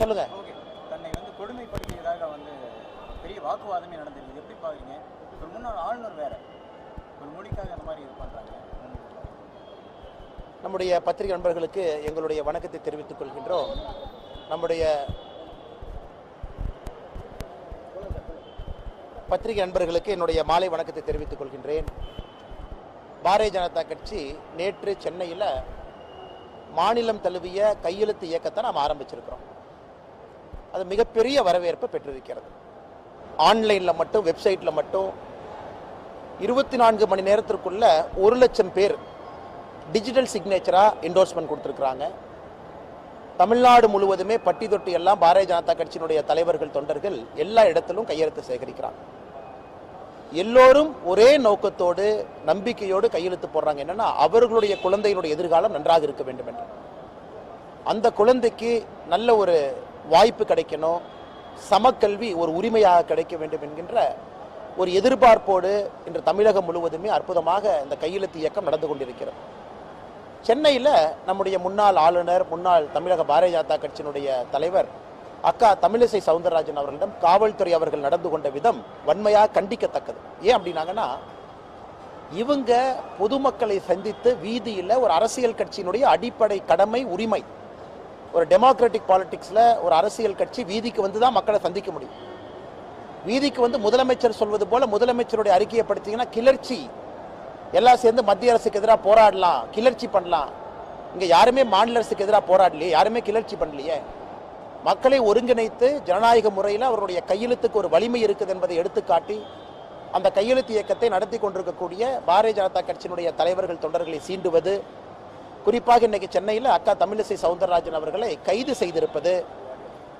சொல்லுங்க. தன்னை வந்து கொடுமைப்படுத்தியதாக வந்து பெரிய வாக்குவாதமே நடந்திருக்கு. எப்படி பாக்குறீங்க? ஒரு முன்னாள் ஆளுநர் வேற. ஒரு மொழிக்காக அந்த மாதிரி இது பண்றாங்க. நம்முடைய பத்திரிகை நண்பர்களுக்கு எங்களுடைய வணக்கத்தை தெரிவித்துக் கொள்கின்றோம். நம்முடைய பத்திரிகை நண்பர்களுக்கு என்னுடைய மாலை வணக்கத்தை தெரிவித்துக் கொள்கின்றேன். பாரதிய ஜனதா கட்சி நேற்று சென்னையில் மாநிலம் தழுவிய கையெழுத்து இயக்கத்தை நாம் ஆரம்பிச்சிருக்கிறோம். அது மிகப்பெரிய வரவேற்பை பெற்றிருக்கிறது. ஆன்லைனில் மட்டும் வெப்சைட்டில் மட்டும் இருபத்தி நான்கு மணி நேரத்திற்குள்ள ஒரு லட்சம் பேர் டிஜிட்டல் சிக்னேச்சராக என்டோர்ஸ்மெண்ட் கொடுத்துருக்குறாங்க. தமிழ்நாடு முழுவதுமே பட்டி தொட்டி எல்லாம் பாரதிய ஜனதா கட்சியினுடைய தலைவர்கள் தொண்டர்கள் எல்லா இடத்திலும் கையெழுத்து சேகரிக்கிறாங்க. எல்லோரும் ஒரே நோக்கத்தோடு நம்பிக்கையோடு கையெழுத்து போடுறாங்க. என்னன்னா அவர்களுடைய குழந்தையினுடைய எதிர்காலம் நன்றாக இருக்க வேண்டும் என்று அந்த குழந்தைக்கு நல்ல ஒரு வாய்ப்பு கிடைக்கணும். சமக்கல்வி ஒரு உரிமையாக கிடைக்க வேண்டும் என்கின்ற ஒரு எதிர்பார்ப்போடு இன்று தமிழகம் முழுவதுமே அற்புதமாக இந்த கையெழுத்து இயக்கம் நடந்து கொண்டிருக்கிறது. சென்னையில் நம்முடைய முன்னாள் ஆளுநர் முன்னாள் தமிழக பாரதிய ஜனதா கட்சியினுடைய தலைவர் அக்கா தமிழிசை சவுந்தரராஜன் அவர்களிடம் காவல்துறை அவர்கள் நடந்து கொண்ட விதம் வன்மையாக கண்டிக்கத்தக்கது. ஏன் அப்படின்னாங்கன்னா இவங்க பொதுமக்களை சந்தித்து வீதியில் ஒரு அரசியல் கட்சியினுடைய அடிப்படை கடமை உரிமை. ஒரு டெமோக்ராட்டிக் பாலிட்டிக்ஸில் ஒரு அரசியல் கட்சி வீதிக்கு வந்து தான் மக்களை சந்திக்க முடியும். வீதிக்கு வந்து முதலமைச்சர் சொல்வது போல முதலமைச்சருடைய அறிக்கையை படித்தீங்கன்னா கிளர்ச்சி. எல்லாம் சேர்ந்து மத்திய அரசுக்கு எதிராக போராடலாம் கிளர்ச்சி பண்ணலாம். இங்கே யாருமே மாநில அரசுக்கு எதிராக போராடலையே யாருமே கிளர்ச்சி பண்ணலையே. மக்களை ஒருங்கிணைத்து ஜனநாயக முறையில் அவருடைய கையெழுத்துக்கு ஒரு வலிமை இருக்குது என்பதை எடுத்துக்காட்டி அந்த கையெழுத்து இயக்கத்தை நடத்தி கொண்டிருக்கக்கூடிய பாரதிய ஜனதா கட்சியினுடைய தலைவர்கள் தொண்டர்களை சீண்டுவது குறிப்பாக இன்றைக்கி சென்னையில் அக்கா தமிழிசை சவுந்தரராஜன் அவர்களை கைது செய்திருப்பது.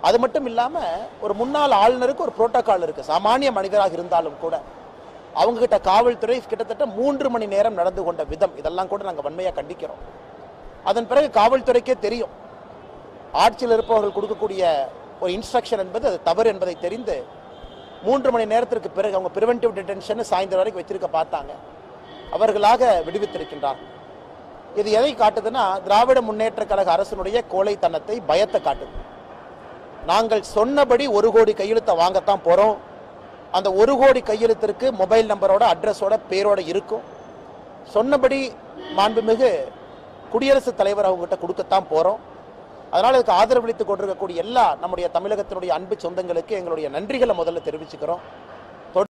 அது மட்டும் இல்லாமல் ஒரு முன்னாள் ஆளுநருக்கு ஒரு புரோட்டோக்கால் இருக்குது சாமானிய மனிதராக இருந்தாலும் கூட அவங்கக்கிட்ட காவல்துறை கிட்டத்தட்ட மூன்று மணி நேரம் நடந்து கொண்ட விதம். இதெல்லாம் கூட நாங்கள் வன்மையாக கண்டிக்கிறோம். அதன் பிறகு காவல்துறைக்கே தெரியும். ஆட்சியில் இருப்பவர்கள் கொடுக்கக்கூடிய ஒரு இன்ஸ்ட்ரக்ஷன் என்பது அது தவறு என்பதை தெரிந்து மூன்று மணி நேரத்திற்கு பிறகு அவங்க ப்ரிவென்டிவ் டிடென்ஷன் சாயந்தரம் வரைக்கும் வச்சிருக்க பார்த்தாங்க. அவர்களாக விடுவித்திருக்கின்றார் இது எதை காட்டுதுன்னா திராவிட முன்னேற்ற கழக அரசினுடைய கோழைத்தனத்தை பயத்தை காட்டுது. நாங்கள் சொன்னபடி ஒரு கோடி கையெழுத்தை வாங்கத்தான் போறோம். அந்த ஒரு கோடி கையெழுத்திற்கு மொபைல் நம்பரோட அட்ரஸோட பேரோட இருக்கும். சொன்னபடி மாண்புமிகு குடியரசுத் தலைவர் அவங்ககிட்ட கொடுக்கத்தான் போறோம். அதனால் இதுக்கு ஆதரவளித்துக் கொண்டிருக்கக்கூடிய எல்லா நம்முடைய தமிழகத்தினுடைய அன்பு சொந்தங்களுக்கு எங்களுடைய நன்றிகளை முதல்ல தெரிவிச்சுக்கிறோம்.